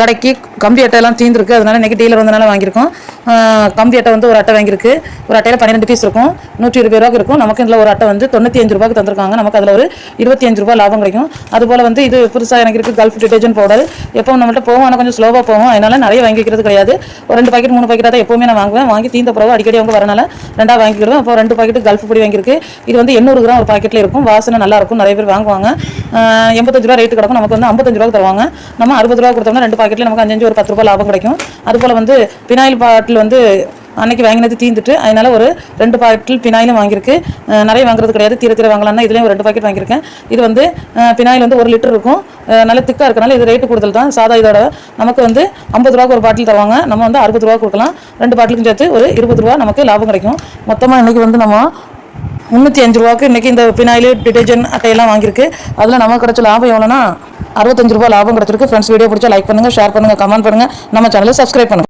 கடைக்கு கம்பி அட்டையெல்லாம் தீர்ந்துருக்கு அதனால இன்றைக்கி டீலர் வந்தனால வாங்கியிருக்கோம். கம்பி அட்டை வந்து ஒரு அட்டை வாங்கியிருக்கு. ஒரு அட்டையில் பன்னிரெண்டு பீஸ் இருக்கும். நூற்றி இருபது ரூபாய்க்கு இருக்கும். நமக்கு இதில் ஒரு அட்டை வந்து தொண்ணூற்றி அஞ்சு ரூபாய்க்கு தந்திருக்காங்க. நமக்கு அதில் ஒரு இருபத்தி அஞ்சு ரூபா லாபம் கிடைக்கும். அதுபோல் வந்து இது புதுசாக எனக்கு இருக்குது கல்ஃப் டிடர்ஜென்ட் பவுடர் எப்போ நம்மள்ட்ட போவோம் ஆனால் கொஞ்சம் ஸ்லோவாக போவோம் அதனால நிறைய வாங்கி வைக்கிறது கிடையாது. ஒரு ரெண்டு பாக்கெட் மூணு பாக்கெட்டாக தான் எப்போவுமே நான் வாங்குவேன். வாங்கி தீந்த பிறகு அடிக்கடி அவங்க வரனால ரெண்டாக வாங்கிக்கிடுவேன். அப்போ ரெண்டு பாக்கெட்டு கல்ஃப் பொடி வாங்கியிருக்கு. இது வந்து எண்ணூறு கிராம் ஒரு பாக்கெட்டில் இருக்கும். வாசனை நல்லாயிருக்கும் நிறைய பேர் வாங்குவாங்க. எண்பத்தஞ்சு ரூபா ரேட்டு கிடக்கும். நமக்கு வந்து ஐம்பத்தஞ்சு ரூபா தருவாங்க. நம்ம அறுபது ரூபா கொடுத்தோம்னா ரெண்டு பாக்கெட்டில் நமக்கு அஞ்சு ஒரு பத்து ரூபாய் லாபம் கிடைக்கும். அதுபோல் வந்து பினாயில் பாட்டில் வந்து அன்னைக்கு வாங்கினது தீந்துட்டு அதனால ஒரு ரெண்டு பாக்கெட்டில் பினாயிலும் வாங்கியிருக்கு. நிறைய வாங்குறது கிடையாது. தீர தீர வாங்கலாம்னா இதுலேயும் ஒரு ரெண்டு பாக்கெட் வாங்கியிருக்கேன். இது வந்து பினாயில் வந்து ஒரு லிட்டர் இருக்கும். நல்ல திக்காக இருக்கனால இது ரேட்டு கூடுதல் தான். சாதா இதோட நமக்கு வந்து ஐம்பது ரூபாய்க்கு ஒரு பாட்டில் தருவாங்க. நம்ம வந்து அறுபது ரூபா கொடுக்கலாம். ரெண்டு பாட்டிலுக்கும் சேர்த்து ஒரு இருபது ரூபா நமக்கு லாபம் கிடைக்கும். மொத்தமாக இன்னைக்கு வந்து நம்ம முந்நூற்றி அஞ்சு ரூபாய்க்கு இன்றைக்கி இந்த பினாயில் டிடர்ஜென்ட் அட்டையெல்லாம் வாங்கியிருக்கு. அதில் நமக்கு கிடச்ச லாபம் எவ்வளோனா அறுபத்தஞ்சு ரூபாய் லாபம் கிடைச்சிருக்கு. ஃப்ரெண்ட்ஸ் வீடியோ பிடிச்சா லைக் பண்ணுங்கள் ஷேர் பண்ணுங்கள் கமெண்ட் பண்ணுங்கள் நம்ம சேனலை சப்ஸ்கிரைப் பண்ணுங்கள்